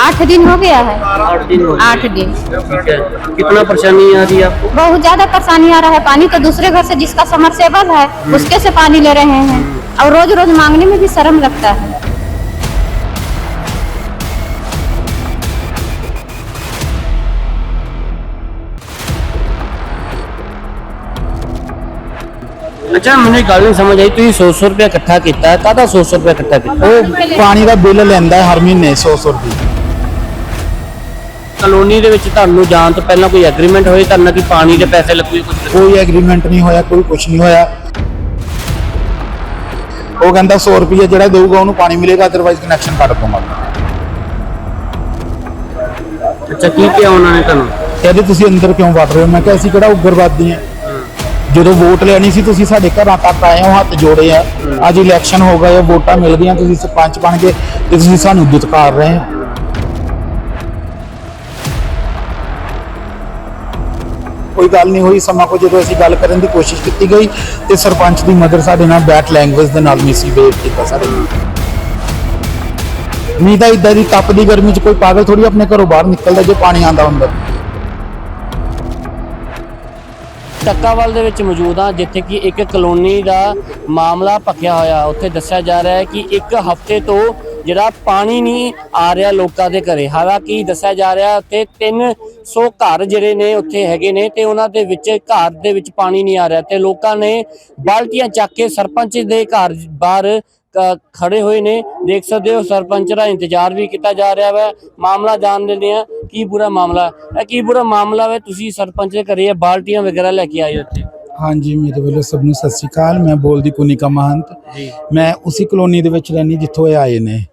आठ दिन हो गया है आठ दिन हो गए। आठ दिन ठीक है कितना परेशानी आ रही है आपको बहुत ज्यादा परेशानी आ रहा है पानी तो दूसरे घर से जिसका समरसेबल है उसके से पानी ले रहे हैं और रोज रोज मांगने में भी शर्म लगता है ਅੱਛਾ ਮੈਨੂੰ ਇੱਕ ਗੱਲ ਨਹੀਂ ਸਮਝ ਆਈ ਤੁਸੀਂ 100 ਰੁਪਏ ਇਕੱਠਾ ਕੀਤਾ ਹੈ ਕਾਹਦਾ 100 ਰੁਪਏ ਇਕੱਠਾ ਕੀਤਾ ਉਹ ਪਾਣੀ ਦਾ ਬਿੱਲ ਲੈਂਦਾ ਹੈ ਹਰ ਮਹੀਨੇ 100 100 ਰੁਪਏ ਕਲੋਨੀ ਦੇ ਵਿੱਚ ਤੁਹਾਨੂੰ ਜਾਣ ਤੋਂ ਪਹਿਲਾਂ ਕੋਈ ਐਗਰੀਮੈਂਟ ਹੋਈ ਤਾਂ ਨਾ ਕਿ ਪਾਣੀ ਦੇ ਪੈਸੇ ਲੱਗੂਗੇ ਕੁਝ ਕੋਈ ਐਗਰੀਮੈਂਟ ਨਹੀਂ ਹੋਇਆ ਕੋਈ ਕੁਝ ਨਹੀਂ ਹੋਇਆ। ਉਹ ਕਹਿੰਦਾ 100 ਰੁਪਏ ਜਿਹੜਾ ਦੇਊਗਾ ਉਹਨੂੰ ਪਾਣੀ ਮਿਲੇਗਾ ਅਦਰਵਾਈਜ਼ ਕਨੈਕਸ਼ਨ ਕੱਟ ਦਊਂਗਾ ਅੱਛਾ ਕੀ ਕਿਹਾ ਉਹਨਾਂ ਨੇ ਤੁਹਾਨੂੰ? ਕਹਿੰਦੇ ਤੁਸੀਂ ਅੰਦਰ ਕਿਉਂ ਵੜ ਰਹੇ ਹੋ? ਮੈਂ ਕਿਹਾ ਅਸੀਂ ਕਿਹੜਾ ਉਗਰਵਾਦੀ ਹਾਂ। ਜਦੋਂ ਵੋਟ ਲੈਣੀ ਸੀ ਤੁਸੀਂ ਸਾਡੇ ਘਰਾਂ ਤੱਕ ਆਏ ਹੋ ਹੱਥ ਜੋੜੇ ਆ। ਅੱਜ ਇਲੈਕਸ਼ਨ ਹੋ ਗਏ ਆ, ਵੋਟਾਂ ਮਿਲ ਗਈਆਂ ਤੁਸੀਂ ਸਰਪੰਚ ਬਣ ਗਏ ਤੇ ਤੁਸੀਂ ਸਾਨੂੰ ਦੁਤਕਾਰ ਰਹੇ ਹੋ। ਕੋਈ ਗੱਲ ਨਹੀਂ ਹੋਈ। ਸਮਾਂ ਕੋ ਜਦੋਂ ਅਸੀਂ ਗੱਲ ਕਰਨ ਦੀ ਕੋਸ਼ਿਸ਼ ਕੀਤੀ ਗਈ ਤੇ ਸਰਪੰਚ ਦੀ ਮਦਰ ਸਾਡੇ ਨਾਲ ਬੈਟ ਲੈਂਗੁਏਜ ਦੇ ਨਾਲ ਮਿਸਬਿਹੇਵ ਕੀਤਾ ਸਾਡੇ ਨਾਲ। ਨਹੀਂ ਤਾਂ ਇਦਾਂ ਦੀ ਤਪਦੀ ਗਰਮੀ 'ਚ ਕੋਈ ਪਾਗਲ ਥੋੜੀ ਆਪਣੇ ਘਰੋਂ ਬਾਹਰ ਨਿਕਲਦਾ ਜੇ ਪਾਣੀ ਆਂਦਾ ਹੁੰਦਾ। ਟੱਕਾਵਾਲ ਦੇ ਵਿੱਚ ਮੌਜੂਦ ਹਾਂ, ਜਿੱਥੇ ਕਿ ਇੱਕ ਕਲੋਨੀ ਦਾ ਮਾਮਲਾ ਭਖਿਆ ਹੋਇਆ। ਉੱਥੇ ਦੱਸਿਆ ਜਾ ਰਿਹਾ ਹੈ ਕਿ ਇੱਕ ਹਫ਼ਤੇ ਤੋਂ ਜਿਹੜਾ ਪਾਣੀ ਨਹੀਂ ਆ ਰਿਹਾ ਲੋਕਾਂ ਦੇ ਘਰੇ। ਹਾਲਾਂਕਿ ਦੱਸਿਆ ਜਾ ਰਿਹਾ ਉੱਥੇ 300 ਘਰ ਜਿਹੜੇ ਨੇ ਉੱਥੇ ਹੈਗੇ ਨੇ ਤੇ ਉਹਨਾਂ ਦੇ ਵਿੱਚ ਘਰ ਦੇ ਵਿੱਚ ਪਾਣੀ ਨਹੀਂ ਆ ਰਿਹਾ ਤੇ ਲੋਕਾਂ ਨੇ ਬਾਲਟੀਆਂ ਚੱਕ ਕੇ ਸਰਪੰਚ ਦੇ ਘਰ ਬਾਹਰ ਖੜੇ ਹੋਏ ਨੇ। ਦੇਖ ਸਕਦੇ ਹੋ ਸਰਪੰਚ ਦਾ ਇੰਤਜ਼ਾਰ ਵੀ ਕੀਤਾ ਜਾ ਰਿਹਾ ਵਾ। ਮਾਮਲਾ ਜਾਣ ਲੈਂਦੇ ਆ ਕੀ ਪੂਰਾ ਮਾਮਲਾ? ਹੈ ਕੀ ਪੂਰਾ ਮਾਮਲਾ ਵਾ? ਤੁਸੀਂ ਸਰਪੰਚ ਦੇ ਘਰੇ ਇਹ ਬਾਲਟੀਆਂ ਵਗੈਰਾ ਲੈ ਕੇ ਆਏ ਹੋ ਉੱਥੇ ਹਾਂਜੀ ਮੇਰੇ ਵੱਲੋਂ ਸਭ ਨੂੰ ਸਤਿ ਸ਼੍ਰੀ ਅਕਾਲ। ਮੈਂ ਬੋਲਦੀ ਕੁਨਿਕਾ ਮਹੰਤ। ਜੀ। ਮੈਂ ਉਸੇ ਕਲੋਨੀ ਦੇ ਵਿੱਚ ਰਹਿੰਦੀ ਜਿੱਥੋਂ ਇਹ ਆਏ ਨੇ।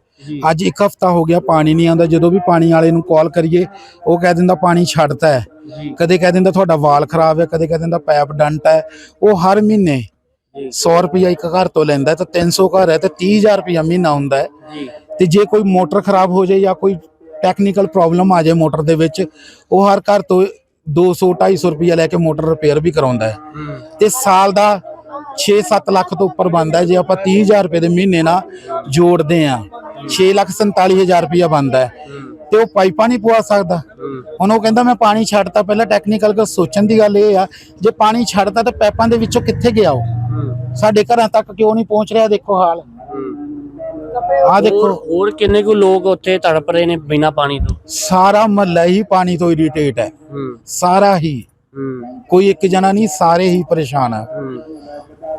ਅੱਜ ਇੱਕ ਹਫਤਾ ਹੋ ਗਿਆ ਪਾਣੀ ਨਹੀਂ ਆਉਂਦਾ। ਜਦੋਂ ਵੀ ਪਾਣੀ ਵਾਲੇ ਨੂੰ ਕਾਲ ਕਰੀਏ ਉਹ ਕਹਿ ਦਿੰਦਾ ਪਾਣੀ ਛੱਡਤਾ ਹੈ। ਕਦੇ ਕਹਿ ਦਿੰਦਾ ਤੁਹਾਡਾ ਵਾਲ ਖਰਾਬ ਹੈ ਕਦੇ ਕਹਿ ਦਿੰਦਾ ਪੈਪ ਡੰਟ ਹੈ। ਉਹ ਹਰ ਮਹੀਨੇ ਜੀ। 100 ਰੁਪਇਆ ਇੱਕ ਘਰ ਤੋਂ ਲੈਂਦਾ ਤਾਂ 300 ਘਰ ਹੈ ਤੇ 30000 ਰੁਪਇਆ ਮਹੀਨਾ ਹੁੰਦਾ ਹੈ। ਤੇ ਜੇ ਕੋਈ ਮੋਟਰ ਖਰਾਬ ਹੋ ਜਾਏ ਜਾਂ ਕੋਈ ਟੈਕਨੀਕਲ ਪ੍ਰੋਬਲਮ ਆ ਜਾਏ ਮੋਟਰ ਦੇ ਵਿੱਚ ਉਹ ਹਰ ਘਰ ਤੋਂ 200 250 ਰੁਪਇਆ ਲੈ ਕੇ ਮੋਟਰ ਰਿਪੇਅਰ ਵੀ ਕਰਾਉਂਦਾ ਹੈ। ਤੇ ਸਾਲ ਦਾ 6-7 ਲੱਖ ਤੋਂ ਉੱਪਰ ਬਣਦਾ ਜੇ ਆਪਾਂ 30000 ਰੁਪਏ ਦੇ ਮਹੀਨੇ ਨਾਲ ਜੋੜਦੇ ਆ 6 ਲੱਖ 47000 ਰੁਪਇਆ ਬਣਦਾ ਹੈ। ਤੇ ਉਹ ਪਾਈਪਾਂ ਨਹੀਂ ਪਵਾ ਸਕਦਾ। ਹੁਣ ਉਹ ਕਹਿੰਦਾ ਮੈਂ ਪਾਣੀ ਛੱਡਤਾ। ਪਹਿਲਾਂ ਟੈਕਨੀਕਲ ਕੋ ਸੋਚਣ ਦੀ ਗੱਲ ਇਹ ਆ, ਜੇ ਪਾਣੀ ਛੱਡਤਾ ਤਾਂ ਪੈਪਾਂ ਦੇ ਵਿੱਚੋਂ ਕਿੱਥੇ ਗਿਆ ਉਹ? ਸਾਡੇ ਘਰਾਂ ਤੱਕ ਕਿਉਂ ਨਹੀਂ ਪਹੁੰਚ ਰਿਹਾ? ਦੇਖੋ ਹਾਲ। ਆਹ ਹੋਰ ਦੇਖੋ। ਹੋਰ ਕਿੰਨੇ ਕੁ ਲੋਕ ਉੱਥੇ ਤੜਪ ਰਹੇ ਨੇ ਬਿਨਾ ਪਾਣੀ ਤੋਂ? ਸਾਰਾ ਮਹੱਲਾ ਹੀ ਪਾਣੀ ਤੋਂ ਇਰੀਟੇਟ ਹੈ। ਹੂੰ। ਸਾਰਾ ਹੀ। ਹੂੰ। ਕੋਈ ਇੱਕ ਜਣਾ ਨਹੀਂ ਸਾਰੇ ਹੀ ਪਰੇਸ਼ਾਨ ਆ। ਹੂੰ।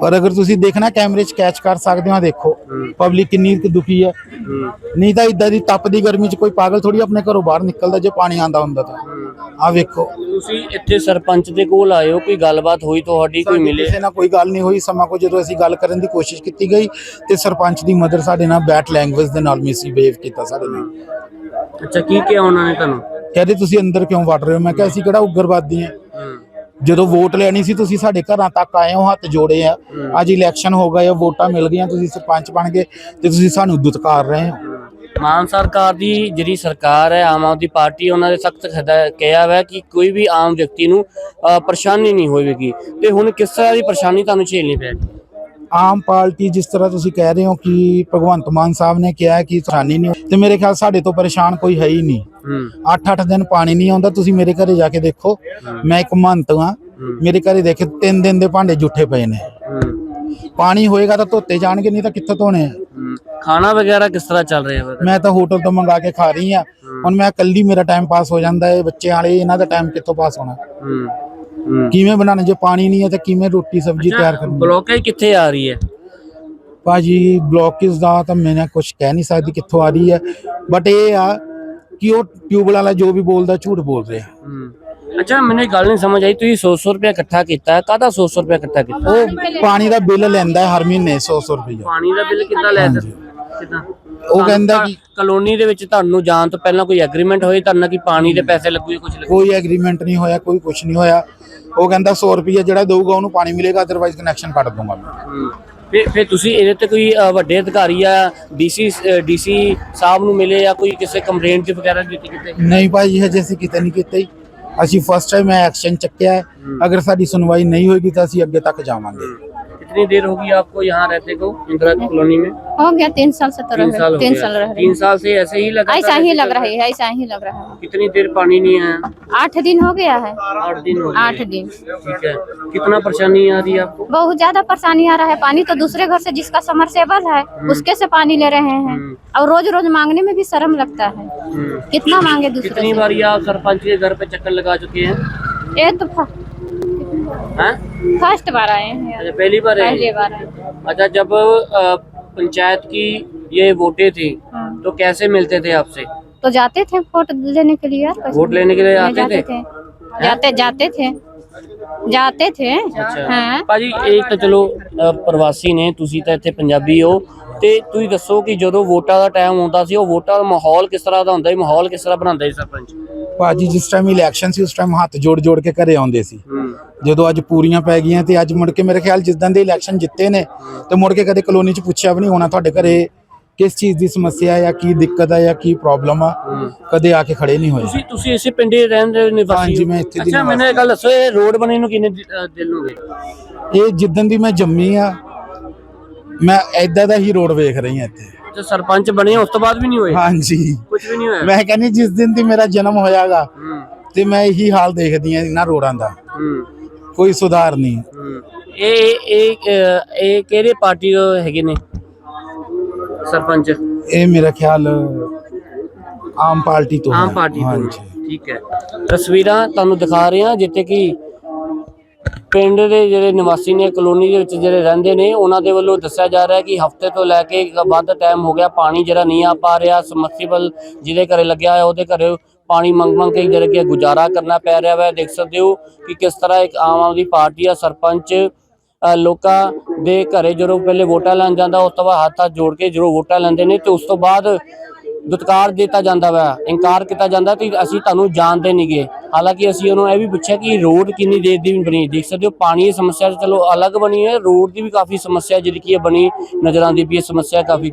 ਪਰ ਅਗਰ ਤੁਸੀਂ ਦੇਖਣਾ ਕੈਮਰੇ 'ਚ ਕੈਚ ਕਰ ਸਕਦੇ ਹੋ ਦੇਖੋ। ਪਬਲਿਕ ਕਿੰਨੀ ਦੁਖੀ ਹੈ। ਨਹੀਂ ਤਾਂ ਇਦਾਂ ਦੀ ਤਪਦੀ ਗਰਮੀ 'ਚ ਕੋਈ ਪਾਗਲ ਥੋੜੀ ਆਪਣੇ ਘਰੋਂ ਬਾਹਰ ਨਿਕਲਦਾ ਜੇ ਪਾਣੀ ਆਂਦਾ ਹੁੰਦਾ ਤਾਂ। ਆਹ ਵੇਖੋ। ਤੁਸੀਂ ਇੱਥੇ ਸਰਪੰਚ ਦੇ ਕੋਲ ਆਏ ਹੋ ਕੋਈ ਗੱਲਬਾਤ ਹੋਈ ਤੁਹਾਡੀ ਕੋਈ ਮਿਲੇ? ਕਿਸੇ ਨਾਲ ਕੋਈ ਗੱਲ ਨਹੀਂ ਹੋਈ। ਸਮਾਂ ਕੋ ਜਦੋਂ ਅਸੀਂ ਗੱਲ ਕਰਨ ਦੀ ਕੋਸ਼ਿਸ਼ ਕੀਤੀ ਗਈ ਤੇ ਸਰਪੰਚ ਦੀ ਮਦਰ ਸਾਡੇ ਨਾਲ ਬੈਟ ਲੈਂਗੁਏਜ ਦੇ ਨਾਲ ਮਿਸਬਿਹੇਵ ਕੀਤਾ ਸਾਡੇ ਨਾਲ ਅੱਛਾ ਕੀ ਕਿਹਾ ਉਹਨਾਂ ਨੇ ਤੁਹਾਨੂੰ? ਕਹਿੰਦੇ ਤੁਸੀਂ ਅੰਦਰ ਕਿਉਂ ਵੜ ਰਹੇ ਹੋ? ਮੈਂ ਕਿਹਾ ਅਸੀਂ ਕਿਹੜਾ ਉਗਰਵਾਦੀ ਹੂੰ। ਜਦੋਂ ਵੋਟ ਲੈਣੀ ਸੀ ਤੁਸੀਂ ਸਾਡੇ ਘਰਾਂ ਤੱਕ ਆਏ ਹੋ ਹੱਥ ਜੋੜੇ ਆ। ਅੱਜ ਇਲੈਕਸ਼ਨ ਹੋ ਗਏ ਆ ਵੋਟਾਂ ਮਿਲ ਗਈਆਂ ਤੁਸੀਂ ਸਰਪੰਚ ਬਣ ਗਏ ਤੇ ਤੁਸੀਂ ਸਾਨੂੰ ਦੁਤਕਾਰ ਰਹੇ ਹੋ। ਮਾਨ ਸਰਕਾਰ ਦੀ ਜਿਹੜੀ ਸਰਕਾਰ ਹੈ ਆਮ ਆਦਮੀ ਪਾਰਟੀ ਉਹਨਾਂ ਦੇ ਸਖਤ ਕਿਹਾ ਹੈ ਕਿ ਕੋਈ ਵੀ ਆਮ ਵਿਅਕਤੀ ਨੂੰ ਪਰੇਸ਼ਾਨੀ ਨਹੀਂ ਹੋਵੇਗੀ। ਤੇ ਹੁਣ ਕਿਸ ਤਰ੍ਹਾਂ ਦੀ ਪਰੇਸ਼ਾਨੀ ਤੁਹਾਨੂੰ ਝੇਲਣੀ ਪੈਣੀ ਆਮ ਪਾਰਟੀ ਜਿਸ ਤਰ੍ਹਾਂ ਤੁਸੀਂ ਕਹਿ ਰਹੇ ਹੋ ਕਿ ਭਗਵੰਤ ਮਾਨ ਸਾਹਿਬ ਨੇ ਕਿਹਾ ਕਿ ਪਰੇਸ਼ਾਨੀ ਨਹੀਂ ਤੇ ਮੇਰੇ ਖਿਆਲ ਸਾਡੇ ਤੋਂ ਪਰੇਸ਼ਾਨ ਕੋਈ ਹੈ ਹੀ ਨਹੀਂ। ਹੂੰ। 8-8 ਦਿਨ ਪਾਣੀ ਨਹੀਂ ਆਉਂਦਾ ਤੁਸੀਂ ਮੇਰੇ ਘਰੇ ਜਾ ਕੇ ਦੇਖੋ। ਮੈਂ ਇੱਕ ਮੰਤ ਹਾਂ। ਮੇਰੇ ਘਰੇ ਦੇਖੇ 3 ਦਿਨ ਦੇ ਭਾਂਡੇ ਜੁੱਠੇ ਪਏ ਨੇ। ਪਾਣੀ ਹੋਏਗਾ ਤਾਂ ਧੋਤੇ ਜਾਣਗੇ ਨਹੀਂ ਤਾਂ ਕਿੱਥੇ ਧੋਣੇ ਆ। ਖਾਣਾ ਵਗੈਰਾ ਕਿਸ ਤਰ੍ਹਾਂ ਚੱਲ ਰਿਹਾ ਹੈ ਮੈਂ ਤਾਂ ਹੋਟਲ ਤੋਂ ਮੰਗਾ ਕੇ ਖਾ ਰਹੀ ਆ ਹੁਣ ਮੈਂ ਇਕੱਲੀ ਮੇਰਾ ਟਾਈਮ ਪਾਸ ਹੋ ਜਾਂਦਾ ਹੈ ਬੱਚਿਆਂ ਵਾਲੇ ਇਹਨਾਂ ਦਾ ਟਾਈਮ ਕਿੱਥੋਂ ਪਾਸ ਹੋਣਾ? ਕਿਵੇਂ ਬਣਾਉਣਾ? ਜੇ ਪਾਣੀ ਨਹੀਂ ਹੈ ਤਾਂ ਕਿਵੇਂ ਰੋਟੀ ਸਬਜ਼ੀ ਤਿਆਰ ਕਰਨੀ ਬਲੋਕੇਜ ਕਿੱਥੇ ਆ ਰਹੀ ਹੈ? ਭਾਜੀ ਬਲੋਕੇਜ ਦਾ ਤਾਂ ਮੈਂ ਕੁਝ ਕਹਿ ਨਹੀਂ ਸਕਦੀ ਕਿੱਥੋਂ ਆ ਰਹੀ ਹੈ। ਬਟ ਇਹ ਆ ਕਿ ਉਹ ਟਿਊਬਲ ਵਾਲਾ ਜੋ ਵੀ ਬੋਲਦਾ ਝੂਠ ਬੋਲ ਰਿਹਾ। ਅੱਛਾ ਮੈਨੂੰ ਗੱਲ ਨਹੀਂ ਸਮਝ ਆਈ ਤੁਸੀਂ 100 ਰੁਪਏ ਇਕੱਠਾ ਕੀਤਾ ਹੈ। ਕਾਹਦਾ 100 ਰੁਪਏ ਇਕੱਠਾ ਕੀਤਾ? ਉਹ ਪਾਣੀ ਦਾ ਬਿੱਲ ਲੈਂਦਾ ਹੈ ਹਰ ਮਹੀਨੇ 100 100 ਰੁਪਏ ਪਾਣੀ ਦਾ ਬਿੱਲ ਕਿੱਦਾਂ ਲੈ ਸਕਦੇ ਕਿੱਦਾਂ? ਉਹ ਕਹਿੰਦਾ ਕਿ ਕਲੋਨੀ ਦੇ ਵਿੱਚ ਤੁਹਾਨੂੰ ਜਾਣ ਤੋਂ ਪਹਿਲਾਂ ਕੋਈ ਐਗਰੀਮੈਂਟ ਹੋਈ ਤਾਂ ਨਾ ਕਿ ਪਾਣੀ ਦੇ ਪੈਸੇ ਲੱਗੂਗੇ ਕੁਝ ਕੋਈ ਐਗਰੀਮੈਂਟ ਨਹੀਂ ਹੋਇਆ ਕੋਈ ਕੁਝ ਨਹੀਂ ਹੋਇਆ। ਉਹ ਕਹਿੰਦਾ 100 ਰੁਪਏ ਜਿਹੜਾ ਦੇਊਗਾ ਉਹਨੂੰ ਪਾਣੀ ਮਿਲੇਗਾ ਅਦਰਵਾਈਜ਼ ਕਨੈਕਸ਼ਨ ਕੱਟ ਦੂੰਗਾ ਮੈਂ। ਫਿਰ ਫਿਰ ਤੁਸੀਂ ਇਹਦੇ ਤੇ ਕੋਈ ਵੱਡੇ ਅਧਿਕਾਰੀ ਆ ਡੀਸੀ ਡੀਸੀ ਸਾਹਿਬ ਨੂੰ ਮਿਲੇ ਜਾਂ ਕੋਈ ਕਿਸੇ ਕੰਪਲੇਂਟ ਵਗੈਰਾ ਕੀਤੀ ਕਿਤੇ? ਨਹੀਂ ਭਾਈ ਹਜੇ ਅਸੀਂ ਕਿਤੇ ਨਹੀਂ ਕੀਤਾ ਅਸੀਂ ਫਸਟ ਟਾਈਮ ਐਕਸ਼ਨ ਚੱਕਿਆ। ਅਗਰ ਸਾਡੀ ਸੁਣਵਾਈ ਨਹੀਂ ਹੋਏਗੀ ਤਾਂ ਅਸੀਂ ਅੱਗੇ ਤੱਕ ਜਾਵਾਂਗੇ। कितनी देर होगी आपको यहाँ रहते को इंदिरा कॉलोनी में? हो गया तीन साल से तो तीन साल तीन साल रह तीन साल से ऐसे ही लगा ऐसा ही लग रहा है ऐसा ही लग रहा है। कितनी देर पानी नहीं आया आठ दिन हो गया है। आठ दिन हो आठ दिन। ठीक है। कितना परेशानी आ रही है आपको? बहुत ज़्यादा परेशानी आ रहा है। पानी तो दूसरे घर से जिसका समरसेबल है उसके से पानी ले रहे हैं। हम्म। और रोज रोज मांगने में भी शर्म लगता है। हम्म। कितना मांगे दूसरे कितनी बार आप सरपंच के घर पे चक्कर लगा चुके हैं? ये तो हैं? फर्स्ट बार आए हैं अच्छा पहली बार है पहली बार आए अच्छा जब अ, पंचायत की ये वोटें थी हम्म। तो कैसे मिलते थे आपसे तो जाते थे वोट लेने के लिए यार कैसे? वोट लेने के लिए नहीं, आते थे जाते जाते थे ਜਾਤੇ ਥੇ ਅੱਛਾ ਹਾਂ ਭਾਜੀ ਇਹ ਤਾਂ ਚਲੋ ਅ, ਪ੍ਰਵਾਸੀ ਨੇ ਤੁਸੀਂ ਤਾਂ ਇੱਥੇ ਪੰਜਾਬੀ ਹੋ ਤੇ ਤੁਸੀਂ ਦੱਸੋ ਕਿ ਜਦੋਂ ਵੋਟਾਂ ਦਾ ਟਾਈਮ ਆਉਂਦਾ ਸੀ ਉਹ ਵੋਟਾਂ ਦਾ ਮਾਹੌਲ ਕਿਸ ਤਰ੍ਹਾਂ ਦਾ ਹੁੰਦਾ ਸੀ ਮਾਹੌਲ ਕਿਸ ਤਰ੍ਹਾਂ ਬਣਾਉਂਦਾ ਸੀ ਸਰਪੰਚ ਭਾਜੀ ਜਿਸ ਟਾਈਮ ਇਲੈਕਸ਼ਨ ਸੀ ਉਸ ਟਾਈਮ ਹੱਥ ਜੋੜ ਜੋੜ ਕੇ ਘਰੇ ਆਉਂਦੇ ਸੀ ਹੂੰ ਜਦੋਂ ਅੱਜ ਪੂਰੀਆਂ ਪੈ ਗਈਆਂ ਤੇ ਅੱਜ ਮੁੜ ਕੇ ਮੇਰੇ ਖਿਆਲ ਜਿੱਦਾਂ ਦੇ ਇਲੈਕਸ਼ਨ ਜਿੱਤੇ ਨੇ ਤੇ ਮੁੜ ਕੇ ਕਦੇ ਕਲੋਨੀ ਚ ਪੁੱਛਿਆ ਵੀ ਨਹੀਂ ਹੋਣਾ ਤੁਹਾਡੇ ਘਰੇ ਕਿਸ ਚੀਜ਼ ਦੀ ਸਮੱਸਿਆ ਆ ਕੀ ਦਿੱਕਤ ਆ ਜਾਂ ਕੀ ਪ੍ਰੋਬਲਮ ਆ ਕਦੇ ਆ ਕੇ ਖੜੇ ਨਹੀਂ ਹੋਏ। ਤੁਸੀਂ ਤੁਸੀਂ ਇਸੇ ਪਿੰਡੇ ਰਹਿੰਦੇ ਨਿਵਾਸੀ ਹਾਂਜੀ, ਹੋ? ਮੈਂ ਇੱਥੇ ਦੀ ਅੱਛਾ ਮੈਨੂੰ ਇਹ ਗੱਲ ਦੱਸੋ ਇਹ ਰੋਡ ਬਣੇ ਨੂੰ ਕਿੰਨੇ ਦਿ- ਦਿਨ ਹੋ ਗਏ? ਇਹ ਜਿੱਦਣ ਦੀ ਮੈਂ ਜੰਮੀ ਆ ਮੈਂ ਐਦਾਂ ਦਾ ਹੀ ਰੋਡ ਵੇਖ ਰਹੀ ਹਾਂ ਇੱਥੇ। ਤੇ ਸਰਪੰਚ ਬਣੇ ਉਸ ਤੋਂ ਬਾਅਦ ਵੀ ਨਹੀਂ ਹੋਏ? ਹਾਂਜੀ। ਕੁਝ ਵੀ ਨਹੀਂ ਹੋਇਆ? ਮੈਂ ਕਹਿੰਦੀ ਜਿਸ ਦਿਨ ਦੀ ਮੇਰਾ ਜਨਮ ਹੋਇਆਗਾ ਹੂੰ। ਤੇ ਮੈਂ ਇਹੀ ਹਾਲ ਦੇਖਦੀ ਆ ਇਹਨਾਂ ਰੋਡਾਂ ਦਾ। ਹੂੰ। ਕੋਈ ਸੁਧਾਰ ਨਹੀਂ। ਇਹ ਇਹ ਇਹ, ਕਿਹੜੇ ਪਾਰਟੀ ਦੇ ਹੈਗੇ ਨੇ? ਸਰਪੰਚ। ਇਹ ਮੇਰਾ ਖਿਆਲ ਆਮ ਪਾਰਟੀ ਤੋਂ ਆਮ ਹੈ। ਪਾਰਟੀ ਤੋਂ। ਹਾਂਜੀ। ਠੀਕ ਹੈ। ਤਸਵੀਰਾਂ ਤੁਹਾਨੂੰ ਦਿਖਾ ਰਹੇ ਹਾਂ ਜਿੱਥੇ ਕਿ ਪਿੰਡ ਦੇ ਜਿਹੜੇ ਨਿਵਾਸੀ ਨੇ ਕਲੋਨੀ ਦੇ ਵਿੱਚ ਜਿਹੜੇ ਰਹਿੰਦੇ ਨੇ ਉਹਨਾਂ ਦੇ ਵੱਲੋਂ ਦੱਸਿਆ ਜਾ ਰਿਹਾ ਹੈ ਕਿ ਹਫ਼ਤੇ ਤੋਂ ਲੈ ਕੇ ਵੱਧ ਟਾਈਮ ਹੋ ਗਿਆ। ਪਾਣੀ ਜਿਹੜਾ ਨਹੀਂ ਆ ਪਾ ਰਿਹਾ ਸਮਰਸੀਬਲ ਜਿਹਦੇ ਘਰੇ ਲੱਗਿਆ ਹੋਇਆ ਉਹਦੇ ਘਰੇ ਪਾਣੀ ਮੰਗ ਮੰਗ ਕੇ ਜਿਹੜਾ ਕਿ ਗੁਜ਼ਾਰਾ ਕਰਨਾ ਪੈ ਰਿਹਾ ਹੈ ਦੇਖ ਸਕਦੇ ਹੋ ਕਿ ਕਿਸ ਤਰ੍ਹਾਂ ਇੱਕ ਆਮ ਆਦਮੀ ਪਾਰਟੀ ਆ, ਸਰਪੰਚ ਲੋਕਾਂ ਦੇ ਘਰੇ ਜਦੋਂ ਪਹਿਲੇ ਵੋਟਾਂ ਲੈਣ ਜਾਂਦਾ, ਉਸ ਤੋਂ ਬਾਅਦ ਹੱਥ ਹੱਥ ਜੋੜ ਕੇ ਜਦੋਂ ਵੋਟਾਂ ਲੈਂਦੇ ਨੇ ਤੇ ਉਸ ਤੋਂ ਬਾਅਦ ਦੁਤਕਾਰ ਦਿੱਤਾ ਜਾਂਦਾ ਵਾ, ਇਨਕਾਰ ਕੀਤਾ ਜਾਂਦਾ ਕਿ ਅਸੀਂ ਤੁਹਾਨੂੰ ਜਾਣਦੇ ਨਹੀਂਗੇ ਹਾਲਾਂਕਿ ਅਸੀਂ ਉਹਨੂੰ ਇਹ ਵੀ ਪੁੱਛਿਆ ਕਿ ਰੋਡ ਕਿੰਨੀ ਦੇਰ ਦੀ ਬਣੀ। ਦੇਖ ਸਕਦੇ ਹੋ ਪਾਣੀ ਦੀ ਸਮੱਸਿਆ ਚਲੋ ਅਲੱਗ ਬਣੀ ਹੈ, ਰੋਡ ਦੀ ਵੀ ਕਾਫੀ ਸਮੱਸਿਆ ਜਿਹੜੀ ਕੀ ਹੈ ਬਣੀ, ਨਜ਼ਰ ਆਉਂਦੀ ਪਈ ਹੈ ਸਮੱਸਿਆ ਕਾਫੀ।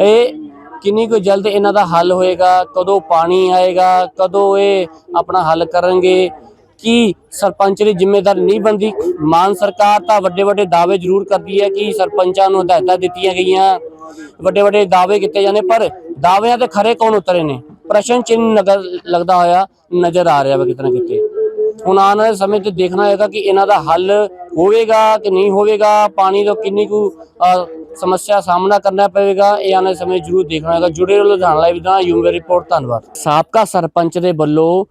ਇਹ ਕਿੰਨੀ ਕੁ ਜਲਦ ਇਹਨਾਂ ਦਾ ਹੱਲ ਹੋਏਗਾ, ਕਦੋਂ ਪਾਣੀ ਆਏਗਾ, ਕਦੋਂ ਇਹ ਆਪਣਾ ਹੱਲ ਕਰਨਗੇ, ਕੀ ਸਰਪੰਚ ਦੀ ਜ਼ਿੰਮੇਵਾਰੀ ਨਹੀਂ ਬੰਦੀ ਮਾਨ ਸਰਕਾਰ ਤਾਂ ਵੱਡੇ ਵੱਡੇ ਦਾਅਵੇ ਜ਼ਰੂਰ ਕਰਦੀ ਹੈ ਕਿ ਸਰਪੰਚਾਂ ਨੂੰ ਹਦਾਇਤਾਂ ਦਿੱਤੀਆਂ ਗਈਆਂ ਵੱਡੇ ਵੱਡੇ ਦਾਅਵੇ ਕੀਤੇ ਜਾਂਦੇ, ਪਰ ਦਾਅਵਿਆਂ ਤੇ ਖਰੇ ਕੌਣ ਉਤਰੇ ਨੇ? ਪ੍ਰਸ਼ਨ ਚਿੰਨ ਨਗਰ ਲੱਗਦਾ ਹੋਇਆ ਨਜ਼ਰ ਆ ਰਿਹਾ ਵਾ ਕਿਤੇ ਨਾ ਕਿਤੇ। ਹੁਣ ਆਉਣ ਵਾਲੇ ਸਮੇਂ ਤੇ ਦੇਖਣਾ ਹੋਏਗਾ ਕਿ ਇਹਨਾਂ ਦਾ ਹੱਲ ਹੋਵੇਗਾ ਕਿ ਨਹੀਂ ਹੋਵੇਗਾ, ਪਾਣੀ ਤੋਂ ਕਿੰਨੀ ਕੁ ਸਮੱਸਿਆ ਸਾਹਮਣਾ ਕਰਨਾ ਪਵੇਗਾ। ਇਹ ਆਉਣ ਸਮੇਂ ਜ਼ਰੂਰ ਦੇਖਣਾ ਹੋਏਗਾ ਜੁੜੇ ਰਹੋ ਲੁਧਿਆਣਾ ਲਾਈਵ ਦਾ। ਯੂਮੇ ਰਿਪੋਰਟ। ਧੰਨਵਾਦ। ਸਾਬਕਾ ਸਰਪੰਚ ਦੇ ਵੱਲੋਂ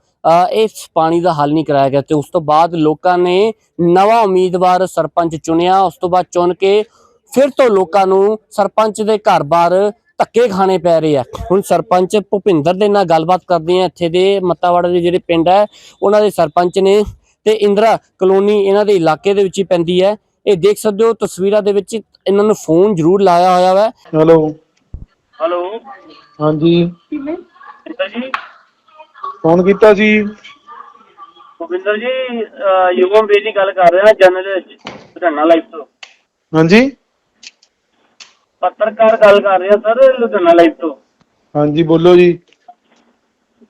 ਇਸ ਪਾਣੀ ਦਾ ਹੱਲ ਨਹੀਂ ਕਰਾਇਆ ਗਿਆ ਤੇ ਉਸ ਤੋਂ ਬਾਅਦ ਲੋਕਾਂ ਨੇ ਨਵਾਂ ਉਮੀਦਵਾਰ ਸਰਪੰਚ ਚੁਣਿਆ। ਉਸ ਤੋਂ ਬਾਅਦ ਚੁਣ ਕੇ ਫਿਰ ਤੋਂ ਲੋਕਾਂ ਨੂੰ ਸਰਪੰਚ ਦੇ ਘਰ-ਬਾਰ ਧੱਕੇ ਖਾਣੇ ਪੈ ਰਹੇ ਆ। ਹੁਣ ਸਰਪੰਚ ਭੁਪਿੰਦਰ ਦੇ ਨਾਲ ਗੱਲਬਾਤ ਕਰਦੇ ਆ। ਇੱਥੇ ਦੇ ਮੱਤਾਵਾੜਾ ਦੇ ਜਿਹੜੇ ਪਿੰਡ ਹੈ, ਉਹਨਾਂ ਦੇ ਸਰਪੰਚ ਨੇ ਤੇ ਇੰਦਰਾ ਕਲੋਨੀ ਇਹਨਾਂ ਦੇ ਇਲਾਕੇ ਦੇ ਵਿੱਚ ਹੀ ਪੈਂਦੀ ਹੈ। ਇਹ ਦੇਖ ਸਕਦੇ ਹੋ ਤਸਵੀਰਾਂ ਦੇ ਵਿੱਚ ਇਹਨਾਂ ਨੂੰ ਫੋਨ ਜ਼ਰੂਰ ਲਾਇਆ ਹੋਇਆ ਵਾ। ਹੈਲੋ। ਹੈਲੋ। ਹਾਂਜੀ। ਜੀ। ਫੋਨ ਕੀਤਾ ਸੀ? ਭੁਪਿੰਦਰ ਜੀ ਯੁਗਮ ਬੇਦੀ ਦੀ ਗੱਲ ਕਰ ਰਿਹਾ ਜਨਰਲ ਲੁਧਿਆਣਾ ਲਾਈਵ ਤੋਂ। ਹਾਂਜੀ। ਪੱਤਰਕਾਰ ਗੱਲ ਕਰ ਰਿਹਾ ਸਰ ਲੁਧਿਆਣਾ ਲਾਈਵ ਤੋਂ। ਹਾਂਜੀ ਬੋਲੋ ਜੀ।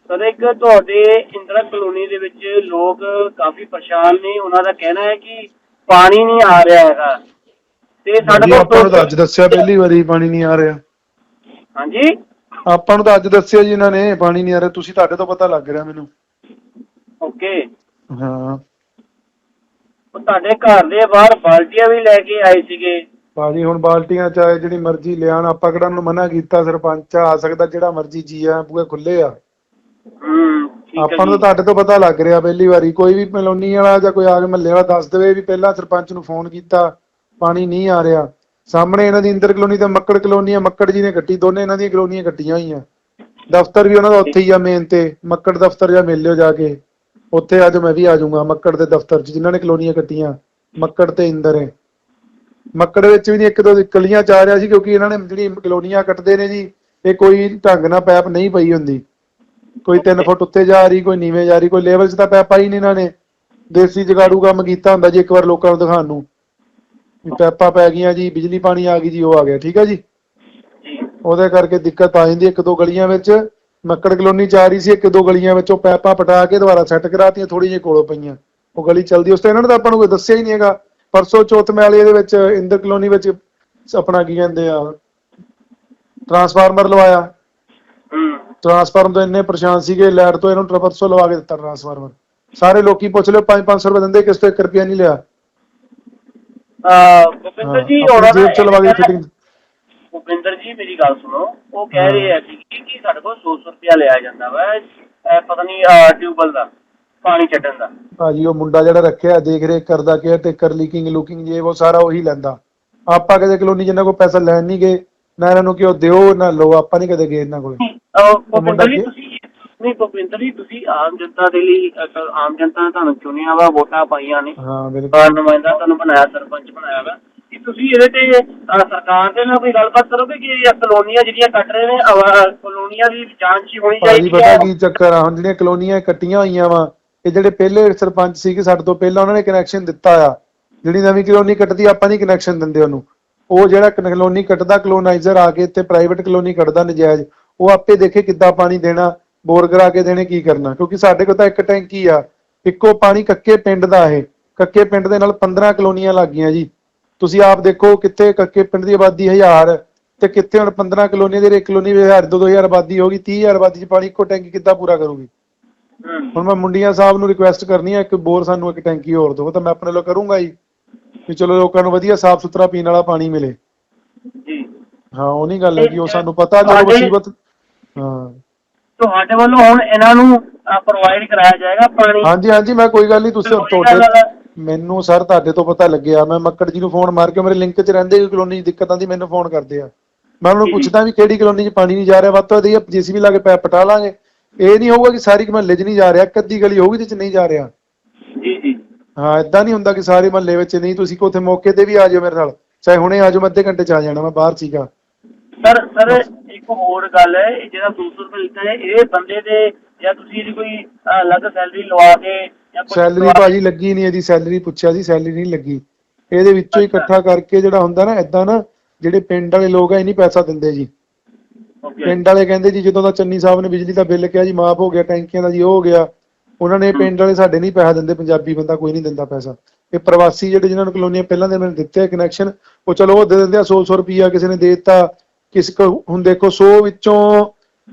ਸਰ ਇੱਕ ਤੁਹਾਡੇ ਇੰਦਰਾ ਕਲੋਨੀ ਦੇ ਵਿੱਚ ਲੋਕ ਕਾਫੀ ਪਰੇਸ਼ਾਨ ਨੇ। ਉਹਨਾਂ ਦਾ ਕਹਿਣਾ ਹੈ ਕਿ ਪਾਣੀ ਨਹੀਂ ਆ ਰਿਹਾ ਹੈਗਾ। ਤੇ ਸਾਡੇ ਜੀ ਆਪਾਂ ਨੂੰ ਤਾਂ ਅੱਜ ਕੋਲ ਦੱਸਿਆ ਪਹਿਲੀ ਵਾਰੀ ਪਾਣੀ ਨਹੀਂ ਆ ਰਿਹਾ। ਹਾਂਜੀ? ਆਪਾਂ ਨੂੰ ਤਾਂ ਅੱਜ ਦੱਸਿਆ ਜੀ ਇਹਨਾਂ ਨੇ ਪਾਣੀ ਨਹੀਂ ਆ ਰਿਹਾ। ਤੁਸੀਂ ਤੁਹਾਡੇ ਤੋਂ ਪਤਾ ਲੱਗ ਰਿਹਾ ਮੈਨੂੰ। ਓਕੇ। ਹਾਂ। ਉਹ ਤੁਹਾਡੇ ਘਰ ਦੇ ਬਾਹਰ ਬਾਲਟੀਆਂ ਵੀ ਲੈ ਕੇ ਆਏ ਸੀਗੇ। ਭਾਜੀ ਹੁਣ ਬਾਲਟੀਆਂ ਚਾਹੇ ਜਿਹੜੀ ਮਰਜ਼ੀ ਲਿਆਣ ਆਪਾਂ ਕਿਹੜਾ ਨੂੰ ਮਨਾ ਕੀਤਾ ਸਰਪੰਚ ਆ ਸਕਦਾ ਜਿਹੜਾ ਮਰਜ਼ੀ ਜੀ ਆ ਬੂਹੇ ਖੁੱਲੇ ਆ। ਹੂੰ ਠੀਕ ਹੈ ਆਪਾਂ ਨੂੰ ਜੀ। ਤੁਹਾਡੇ ਤੋਂ ਪਤਾ ਲੱਗ ਰਿਹਾ ਪਹਿਲੀ ਵਾਰੀ ਕੋਈ ਵੀ ਮਲੋਨੀ ਵਾਲਾ ਜਾਂ ਕੋਈ ਆ ਕੇ ਮਹੱਲੇ ਵਾਲਾ ਦੱਸ ਦੇਵੇ ਵੀ ਪਹਿਲਾਂ ਸਰਪੰਚ ਨੂੰ ਫੋਨ ਕੀਤਾ ਪਾਣੀ ਨਹੀਂ ਆ ਰਿਹਾ। ਸਾਹਮਣੇ ਇਹਨਾਂ ਦੀ ਇੰਦਰ ਕਲੋਨੀ ਤੇ ਮੱਕੜ ਕਲੋਨੀ ਆ ਮੱਕੜ ਜੀ ਨੇ ਕੱਟੀ ਦੋਨੇ ਇਹਨਾਂ ਦੀਆਂ ਕਲੋਨੀਆਂ ਕੱਟੀਆਂ ਹੋਈਆਂ। ਦਫ਼ਤਰ ਵੀ ਉਹਨਾਂ ਦਾ ਉੱਥੇ ਹੀ ਆ ਮੇਨ ਤੇ ਮੱਕੜ ਦਫ਼ਤਰ ਜਾਂ ਮਿਲ ਲਿਓ ਜਾ ਕੇ। ਉੱਥੇ ਅੱਜ ਮੈਂ ਵੀ ਆ ਜਾਊਂਗਾ ਮੱਕੜ ਦੇ ਦਫ਼ਤਰ 'ਚ ਜਿਨ੍ਹਾਂ ਨੇ ਕਲੋਨੀਆਂ ਕੱਟੀਆਂ ਮੱਕੜ ਤੇ ਇੰਦਰ ਹੈ ਮੱਕੜ ਵਿੱਚ ਵੀ ਨਹੀਂ ਇੱਕ ਦੋ ਕਲੀਆਂ ਚ ਆ ਰਿਹਾ ਸੀ ਕਿਉਂਕਿ ਇਹਨਾਂ ਨੇ ਜਿਹੜੀ ਕਲੋਨੀਆਂ ਕੱਟਦੇ ਨੇ ਜੀ ਇਹ ਕੋਈ ਢੰਗ ਨਾਲ ਪੈਪ ਨਹੀਂ ਪਈ ਹੁੰਦੀ। ਕੋਈ 3 ਫੁੱਟ ਉੱਤੇ ਜਾ ਰਹੀ ਕੋਈ ਨੀਵੇਂ ਜਾ ਰਹੀ ਕੋਈ ਲੈਵਲ 'ਚ ਤਾਂ ਪੈਪ ਪਾਈ ਨਹੀਂ ਇਹਨਾਂ ਨੇ। ਦੇਸੀ ਜਗਾੜੂ ਕੰਮ ਕੀਤਾ ਹੁੰਦਾ ਜੀ ਇੱਕ ਵਾਰ ਲੋਕਾਂ ਨੂੰ ਦਿਖਾਉਣ ਨੂੰ। ਵੀ ਪੈਪਾਂ ਪੈ ਗਈਆਂ ਜੀ ਬਿਜਲੀ ਪਾਣੀ ਆ ਗਈ ਜੀ ਉਹ ਆ ਗਿਆ ਠੀਕ ਹੈ ਜੀ? ਉਹਦੇ ਕਰਕੇ ਦਿੱਕਤ ਆ ਜਾਂਦੀ ਇੱਕ ਦੋ ਗਲੀਆਂ ਵਿੱਚ। ਮੱਕੜ ਕਲੋਨੀ ਚ ਆ ਰਹੀ ਸੀ ਇੱਕ ਦੋ ਗਲੀਆਂ ਵਿੱਚ ਉਹ ਪੈਪਾਂ ਪਟਾ ਕੇ ਦੁਬਾਰਾ ਸੈੱਟ ਕਰਾਤੀਆਂ ਥੋੜੀ ਜਿਹੀ ਕੋਲੋਂ ਪਈਆਂ। ਉਹ ਗਲੀ ਚੱਲਦੀ ਉਸ ਤੇ ਇਹਨਾਂ ਨੇ ਤਾਂ ਆਪਾਂ ਨੂੰ ਕੋਈ ਦੱਸਿਆ ਹੀ ਨਹੀਂ ਹੈਗਾ। ਪਰਸੋਂ ਚੌਥ ਮੈਲੇ ਇਹਦੇ ਵਿੱਚ ਇੰਦਰ ਕਲੋਨੀ ਵਿੱਚ ਆਪਣਾ ਕੀ ਕਹਿੰਦੇ ਆ ਟਰਾਂਸਫਾਰਮਰ ਲਵਾਇਆ। ਹੂੰ ਟਰਾਂਸਫਾਰਮਰ ਤੋਂ ਇੰਨੇ ਪਰੇਸ਼ਾਨ ਸੀਗੇ ਲਾਈਟ ਤੋਂ ਇਹਨੂੰ ਪਰਸੋਂ ਲਵਾ ਕੇ ਦਿੱਤਾ ਟਰਾਂਸਫਾਰਮਰ ਸਾਰੇ ਲੋਕੀ ਪੁੱਛ ਲਿਓ 5-500 ਰੁਪਏ ਦਿੰਦੇ ਕਿਸ ਤੋਂ 1 ਰੁਪਿਆ ਨਹੀਂ ਲਿਆ। ਅਹ ਭੁਪਿੰਦਰ ਜੀ ਆਪਣੀ ਉਹਨਾਂ ਜੇਬ ਚ ਲਵਾ ਕੇ ਫਿਟਿੰਗ ਭੁਪਿੰਦਰ ਜੀ ਮੇਰੀ ਗੱਲ ਸੁਣੋ ਉਹ ਕਹਿ ਰਹੇ ਆ ਸੀ ਕਿ ਸਾਡੇ ਕੋਲ 100 ਰੁਪਿਆ ਲਿਆ ਜਾਂਦਾ ਵਾ ਇਹ ਪਤਾ ਨਹੀਂ ਟਿਊਬਲ ਦਾ ਪਾਣੀ ਛੱਡਣ ਦਾ। ਭਾਜੀ ਉਹ ਮੁੰਡਾ ਜਿਹੜਾ ਰੱਖਿਆ ਦੇਖ ਰੇਖ ਕਰਦਾ ਕੇਅਰ ਟੇਕਰ ਲੀਕਿੰਗ ਲੁਕਿੰਗ ਜੇ ਉਹ ਸਾਰਾ ਉਹੀ ਲੈਂਦਾ। ਆਪਾਂ ਕਦੇ ਕਲੋਨੀ ਜਿੰਨਾ ਕੋ ਪੈਸਾ ਲੈਣ ਨਹੀਂ ਗਏ ਨਾ ਇਹਨਾਂ ਨੂੰ ਕਿਉਂ ਦਿਓ ਨਾ ਲਓ ਆਪਾਂ ਨਹੀਂ ਕਦੇ ਗਏ ਇਹਨਾਂ ਕੋਲ। ਭੁਪਿੰਦਰ ਜੀ ਕੀ- ਤੁਸੀਂ ਨਹੀਂ ਭੁਪਿੰਦਰ ਜੀ ਤੁਸੀਂ ਆਮ ਜਨਤਾ ਦੇ ਲਈ ਅਹ, ਆਮ ਜਨਤਾ ਨੇ ਤੁਹਾਨੂੰ ਚੁਣਿਆ ਵਾ ਵੋਟਾਂ ਪਾਈਆਂ ਨੇ। ਹਾਂ ਬਿਲਕੁਲ। ਅਹ, ਨੁਮਾਇੰਦਾ ਤੁਹਾਨੂੰ ਬਣਾਇਆ ਸਰਪੰਚ ਬਣਾਇਆ ਵਾ। ਕੀ ਤੁਸੀਂ ਇਹਦੇ ਤੇ ਅਹ, ਸਰਕਾਰ ਦੇ ਨਾਲ ਕੋਈ ਗੱਲਬਾਤ ਕਰੋਗੇ ਕਿ ਇਹ ਕਲੋਨੀਆਂ ਜਿਹੜੀਆਂ ਕੱਟ ਰਹੇ ਨੇ ਅਹ, ਕਲੋਨੀਆਂ ਦੀ ਜਾਂਚ ਹੀ ਹੋਣੀ ਭਾਜੀ ਚਾਹੀਦੀ ਪਤਾ ਹੈ? ਕੀ ਚੱਕਰ ਆ? ਹੁਣ ਜਿਹੜੀਆਂ ਕਲੋਨੀਆਂ ਇਕੱਠੀਆਂ ਹੋਈਆਂ ਵਾ ਇਹ ਜਿਹੜੇ ਪਹਿਲੇ ਸਰਪੰਚ ਸੀਗੇ ਸਾਡੇ ਤੋਂ ਪਹਿਲਾਂ ਉਹਨਾਂ ਨੇ ਕਨੈਕਸ਼ਨ ਦਿੱਤਾ ਆ। ਜਿਹੜੀ ਨਵੀਂ ਕਲੋਨੀ ਕੱਟਦੀ ਆਪਾਂ ਨਹੀਂ ਕਨੈਕਸ਼ਨ ਦਿੰਦੇ ਉਹਨੂੰ। ਉਹ ਜਿਹੜਾ ਕਲੋਨੀ ਕੱਟਦਾ ਕਲੋਨਾਈਜ਼ਰ ਆ ਕੇ ਇੱਥੇ ਪ੍ਰਾਈਵੇਟ ਕਲੋਨੀ ਕੱਟਦਾ ਨਜਾਇਜ਼। ਉਹ ਆਪੇ ਦੇਖੇ ਕਿੱਦਾਂ ਪਾਣੀ ਦੇਣਾ ਬੋਰ ਕਰਾ ਕੇ ਦੇਣੇ ਕੀ ਕਰਨਾ? ਕਿਉਂਕਿ ਸਾਡੇ ਕੋਲ ਤਾਂ ਇੱਕ ਟੈਂਕੀ ਆ ਇੱਕੋ ਪਾਣੀ ਕੱਕੇ ਪਿੰਡ ਦਾ ਇਹ। ਕੱਕੇ ਪਿੰਡ ਦੇ ਨਾਲ 15 ਕਲੋਨੀਆਂ ਲੱਗ ਗਈਆਂ ਜੀ। ਤੁਸੀਂ ਆਪ ਦੇਖੋ ਕਿੱਥੇ ਕੱਕੇ ਪਿੰਡ ਦੀ ਆਬਾਦੀ 1000 ਤੇ ਕਿੱਥੇ ਹੁਣ 15 ਕਲੋਨੀਆਂ ਦੇ ਇੱਕ ਕਲੋਨੀ ਵਿੱਚ 1000 2000 ਆਬਾਦੀ ਹੋਗੀ 30000 ਆਬਾਦੀ ਚ ਪਾਣੀ ਇੱਕੋ ਟੈਂਕੀ ਕਿੱਦਾਂ ਪੂਰਾ ਕਰੂਗੀ? ਹੁਣ ਮੈਂ ਮੁੰਡੀਆਂ ਸਾਹਿਬ ਨੂੰ ਰਿਕੁਐਸਟ ਕਰਨੀ ਹੈ ਇੱਕ ਬੋਰ ਸਾਨੂੰ ਇੱਕ ਟੈਂਕੀ ਹੋਰ ਦਿਓ ਤਾਂ ਮੈਂ ਆਪਣੇ ਵੱਲੋਂ ਕਰੂੰਗਾ ਜੀ। ਕਿ ਚਲੋ ਲੋਕਾਂ ਨੂੰ ਵਧੀਆ ਸਾਫ਼ ਸੁਥਰਾ ਪੀਣ ਵਾਲਾ ਪਾਣੀ ਮਿਲੇ। ਜੀ। ਹਾਂ ਉਹ ਨਹੀਂ ਗੱਲ ਹੈ ਕਿ ਉਹ ਸਾਨੂੰ ਪਤਾ ਜਦੋਂ ਮੁਸੀਬਤ ਹਾਂ। ਤੁਹਾਡੇ ਵੱਲੋਂ ਹੁਣ ਇਹਨਾਂ ਨੂੰ ਪ੍ਰੋਵਾਈਡ ਕਰਾਇਆ ਜਾਏਗਾ ਪਾਣੀ? ਹਾਂਜੀ ਹਾਂਜੀ ਮੈਂ ਕੋਈ ਗੱਲ ਨਹੀਂ ਤੁਸੀਂ ਕੋਈ ਗੱਲ ਤੁਹਾਡੇ। ਮੈਨੂੰ ਸਰ ਤੁਹਾਡੇ ਤੋਂ ਪਤਾ ਲੱਗਿਆ ਮੈਂ ਮੱਕੜ ਜੀ ਨੂੰ ਫੋਨ ਮਾਰ ਕੇ ਮੇਰੇ ਲਿੰਕ 'ਚ ਰਹਿੰਦੇ ਕਿ ਕਲੋਨੀ 'ਚ ਦਿੱਕਤ ਆਂਦੀ ਮੈਨੂੰ ਫੋਨ ਕਰਦੇ ਆ। ਮੈਂ ਉਹਨਾਂ ਨੂੰ ਪੁੱਛਦਾ ਵੀ ਕਿਹੜੀ ਕਲੋਨੀ 'ਚ ਪਾਣੀ ਨਹੀਂ ਜਾ ਰਿਹਾ ਵੱਧ ਤੋਂ ਵੱਧ ਜੀਸੀਬੀ ਲਾ ਕੇ ਪੈਪ ਪਟਾ ਲਾਂਗੇ। ਇਹ ਨਹੀਂ ਹੋਊਗਾ ਕਿ ਸਾਰੀ ਮਹੱਲੇ 'ਚ ਨਹੀਂ ਜਾ ਰਿਹਾ ਇੱਕ ਅੱਧੀ ਗਲੀ ਹੋਊਗੀ ਜਿਸ 'ਚ ਨਹੀਂ ਜਾ ਰਿਹਾ। ਜੀ ਜੀ। ਹਾਂ ਇਦਾਂ ਨਹੀਂ ਹੁੰਦਾ ਕਿ ਸਾਰੇ ਮਹੱਲੇ ਵਿੱਚ ਨਹੀਂ ਤੁਸੀਂ ਕੋ ਉੱਥੇ ਮੌਕੇ ਤੇ ਵੀ ਆ ਜਾਓ ਮੇਰੇ ਨਾਲ ਚਾਹੇ ਹੁਣੇ ਆ ਜਾਓ ਮੈਂ ਅੱਧੇ ਘੰਟੇ ਚ ਆ ਜਾਣਾ ਮੈਂ ਬਾਹਰ ਸੀਗਾ। ਸਰ ਸਰ ਇੱਕ ਹੋਰ ਗੱਲ ਹੈ ਇਹ ਜਿਹੜਾ 200 ਰੁਪਏ ਹੈ ਇਹ ਬੰਦੇ ਦੇ ਜਾਂ ਤੁਸੀਂ ਇਹਦੀ ਕੋਈ ਅਲੱਗ ਸੈਲਰੀ ਲਵਾ ਕੇ ਜਾਂ ਕੁਛ ਸੈਲਰੀ ਲਵਾ- ਭਾਜੀ ਲੱਗੀ ਨਹੀਂ ਇਹਦੀ ਸੈਲਰੀ ਪੁੱਛਿਆ ਸੀ ਸੈਲਰੀ ਨਹੀਂ ਲੱਗੀ। ਇਹਦੇ ਵਿੱਚੋਂ ਹੀ ਇਕੱਠਾ ਕਰਕੇ ਜਿਹੜਾ ਹੁੰਦਾ ਨਾ ਇਦਾਂ ਨਾ ਜਿਹੜੇ ਪਿੰਡ ਵਾਲੇ ਲੋਕ ਆ ਇਹ ਨਹੀਂ ਪੈਸਾ ਦਿੰਦੇ ਜੀ। Okay, ਪਿੰਡ ਵਾਲੇ ਕਹਿੰਦੇ ਜੀ ਜਦੋਂ ਦਾ ਚੰਨੀ ਸਾਹਿਬ ਨੇ ਬਿਜਲੀ ਦਾ ਬਿੱਲ ਕਿਹਾ ਜੀ ਮਾਫ ਹੋ ਗਿਆ ਟੈਂਕੀਆਂ ਦਾ ਜੀ ਉਹ ਹੋ ਗਿਆ। ਉਹਨਾਂ ਨੇ ਪਿੰਡ ਵਾਲੇ ਸਾਡੇ ਨਹੀਂ ਪੈਸਾ ਦਿੰਦੇ ਪੰਜਾਬੀ ਬੰਦਾ ਕੋਈ ਨਹੀਂ ਦਿੰਦਾ ਪੈਸਾ। ਇਹ ਪ੍ਰਵਾਸੀ ਜਿਹੜੇ ਜਿਨ੍ਹਾਂ ਨੂੰ ਕਲੋਨੀਆਂ ਪਹਿਲਾਂ ਦੇ ਮੈਨੂੰ ਦਿੱਤੇ ਕਨੈਕਸ਼ਨ ਉਹ ਚਲੋ ਉਹ ਦੇ ਦਿੰਦੇ ਆ 100 100 ਰੁਪਈਆ ਕਿਸੇ ਨੇ ਦੇ ਦਿੱਤਾ ਕਿਸ ਕੋ ਹੁਣ ਦੇਖੋ 100 ਵਿੱਚੋਂ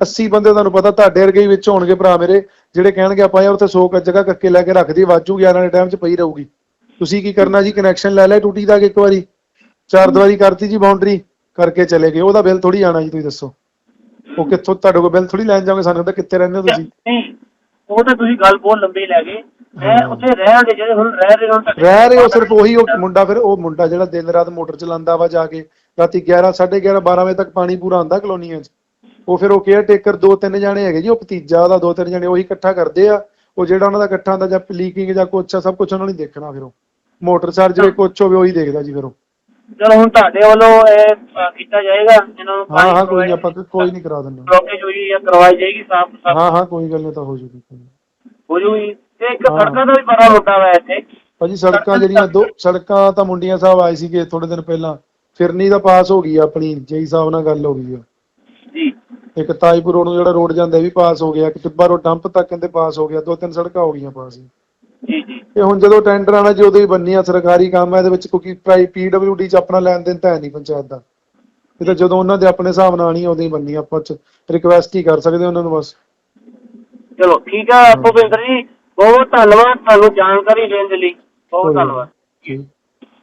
80 ਬੰਦੇ ਤੁਹਾਨੂੰ ਪਤਾ ਤੁਹਾਡੇ ਵਰਗੇ ਵਿੱਚ ਹੋਣਗੇ ਭਰਾ ਮੇਰੇ, ਜਿਹੜੇ ਕਹਿਣਗੇ ਆਪਾਂ ਯਾਰ ਉੱਥੇ 100 ਕ ਜਗ੍ਹਾ ਕੱਕੇ ਲੈ ਕੇ ਰੱਖ ਦੀ ਵਾਜੂਗੀ ਆਉਣ ਟਾਈਮ 'ਚ ਪਈ ਰਹੂਗੀ। ਤੁਸੀਂ ਕੀ ਕਰਨਾ ਜੀ ਕਨੈਕਸ਼ਨ ਲੈ ਲੈ ਟੂਟੀ ਦਾ ਇੱਕ ਵਾਰੀ। ਚਾਰ ਦੀਵਾਰੀ ਕਰਤੀ ਜੀ ਬਾਉਂਡਰੀ ਕਰਕੇ ਚਲੇ ਗਏ। ਉਹਦਾ ਬਿੱਲ ਥੋੜੀ ਆਣਾ ਜੀ, ਤੁਸੀਂ ਦੱਸੋ। ਉਹ ਕਿੱਥੋਂ, ਤੁਹਾਡੇ ਕੋਲ ਬਿੱਲ ਥੋੜੀ ਲੈਣ ਜਾਓਗੇ, ਸਾਨੂੰ ਤਾਂ ਕਿੱਥੇ ਰਹਿੰਦੇ ਹੋ ਤੁਸੀਂ। ਉਹ ਤਾਂ ਤੁਸੀਂ ਗੱਲ ਬਹੁਤ ਲੰਬੀ ਲੈ ਗਏ। ਮੈਂ ਉੱਥੇ ਰਹਿਣਗੇ ਜਿਹੜੇ ਹੁਣ ਰਹਿ ਰਹੇ ਹੁਣ ਤੁਹਾਡੇ- ਰਹਿ ਰਹੇ ਹੋ ਸਿਰਫ ਉਹੀ ਉਹ ਮੁੰਡਾ ਫਿਰ ਉਹ ਮੁੰਡਾ ਜਿਹੜਾ ਦਿਨ ਰਾਤ ਮੋਟਰ ਚਲਾਉਂਦਾ ਵਾ ਜਾ ਕੇ ਰਾਤੀ 11 11:30 12 ਵਜੇ ਤੱਕ ਪਾਣੀ ਪੂਰਾ ਆਉਂਦਾ ਕਲੋਨੀਆਂ 'ਚ। ਉਹ ਫਿਰ ਉਹ ਕੇਅਰ ਟੇਕਰ ਦੋ ਤਿੰਨ ਜਾਣੇ ਹੈਗੇ ਜੀ ਉਹ ਭਤੀਜਾ ਦਾ ਦੋ ਤਿੰਨ ਜਾਣੇ ਉਹੀ ਇਕੱਠਾ ਕਰਦੇ ਆ। ਉਹ ਜਿਹੜਾ ਉਹਨਾਂ ਦਾ ਇਕੱਠਾ ਹੁੰਦਾ ਜਾਂ ਲੀਕਿੰਗ ਜਾਂ ਕੁਛ ਆ ਸਭ ਕੁਝ ਉਹਨਾਂ ਨੇ ਦੇਖਣਾ ਫਿਰ ਉਹ। ਮੋਟਰ ਜਿਹੜੇ ਕੁਛ ਹੋਵੇ ਉਹੀ ਦੇਖਦਾ ਜੀ ਫਿਰ ਉਹ। ਚਲੋ ਹੁਣ ਤੁਹਾਡੇ ਵੱਲੋਂ ਇਹ ਕੀਤਾ ਜਾਏਗਾ ਇਹਨਾਂ ਨੂੰ ਹਾਂ ਹਾਂ ਕੋਈ ਆਪਾਂ ਕੋਈ ਨਹੀਂ ਕਰਾ ਦਿੰਦੇ। ਬਲੋਕੇਜ ਹੋਈ ਜਾਂ ਕਰਵਾਈ ਜਾਏਗੀ ਸਾਫ਼ ਸਾਫ਼ ਹਾਂ ਹਾਂ ਕੋਈ ਗੱਲ ਨਹੀਂ ਤਾਂ ਹੋ ਜੂਗੀ। ਹੋ ਜੂਗੀ। ਤੇ ਇੱਕ। ਸੜਕਾਂ ਦਾ ਵੀ ਬੜਾ ਮੁੱਦਾ ਵਾ ਇੱਥੇ। ਭਾਜੀ ਸੜਕਾਂ ਜਿਹੜੀਆਂ ਦੋ ਸੜਕਾਂ ਤਾਂ ਮੁੰਡੀਆਂ ਸਾਹਿਬ ਆਏ ਸੀਗੇ ਥੋੜੇ ਦਿਨ ਪਹਿਲਾਂ। ਫਿਰਨੀ ਦਾ ਪਾਸ ਹੋ ਗਈ ਆ ਆਪਣੀ ਜੇਈ ਸਾਹਿਬ ਨਾਲ ਗੱਲ ਹੋ ਗਈ ਆ। ਜੀ। ਇੱਕ ਤਾਜਪੁਰ ਰੋਡ ਨੂੰ ਜਿਹੜਾ ਰੋਡ ਜਾਂਦਾ ਇਹ ਵੀ ਪਾਸ ਹੋ ਗਿਆ ਇੱਕ ਟਿੱਬਾ ਰੋਡ ਡੰਪ ਤੱਕ ਕਹਿੰਦੇ ਪਾਸ ਹੋ ਗਿਆ ਦੋ ਤਿੰਨ ਸੜਕਾਂ ਹੋ ਗਈਆਂ ਪਾਸ ਜੀ ਜੀ। ਇਹ ਹੁਣ ਜਦੋਂ ਟੈਂਡਰ ਆਣਾ ਜੀ ਉਦੋਂ ਹੀ ਬੰਨੀ ਆ ਸਰਕਾਰੀ ਕੰਮ ਹੈ ਇਹਦੇ ਵਿੱਚ ਕੋਈ ਪ੍ਰਾਈ ਪੀਡਬਲਯੂਡੀ ਚ ਆਪਣਾ ਲੈਣ ਦੇਣ ਤਾਂ ਹੈ ਨਹੀਂ ਪੰਚਾਇਤ ਦਾ। ਇਹ ਤਾਂ ਜਦੋਂ ਉਹਨਾਂ ਦੇ ਆਪਣੇ ਹਿਸਾਬ ਨਾਲ ਆਣੀ ਉਦੋਂ ਹੀ ਬੰਨੀ ਆਪਾਂ ਚ ਰਿਕਵੈਸਟ ਹੀ ਕਰ ਸਕਦੇ ਉਹਨਾਂ ਨੂੰ ਬਸ। ਚਲੋ ਠੀਕ ਆ ਭੁਪਿੰਦਰ ਜੀ ਬਹੁਤ ਧੰਨਵਾਦ ਤੁਹਾਨੂੰ ਜਾਣਕਾਰੀ ਦੇਣ ਦੇ ਲਈ ਬਹੁਤ। ਧੰਨਵਾਦ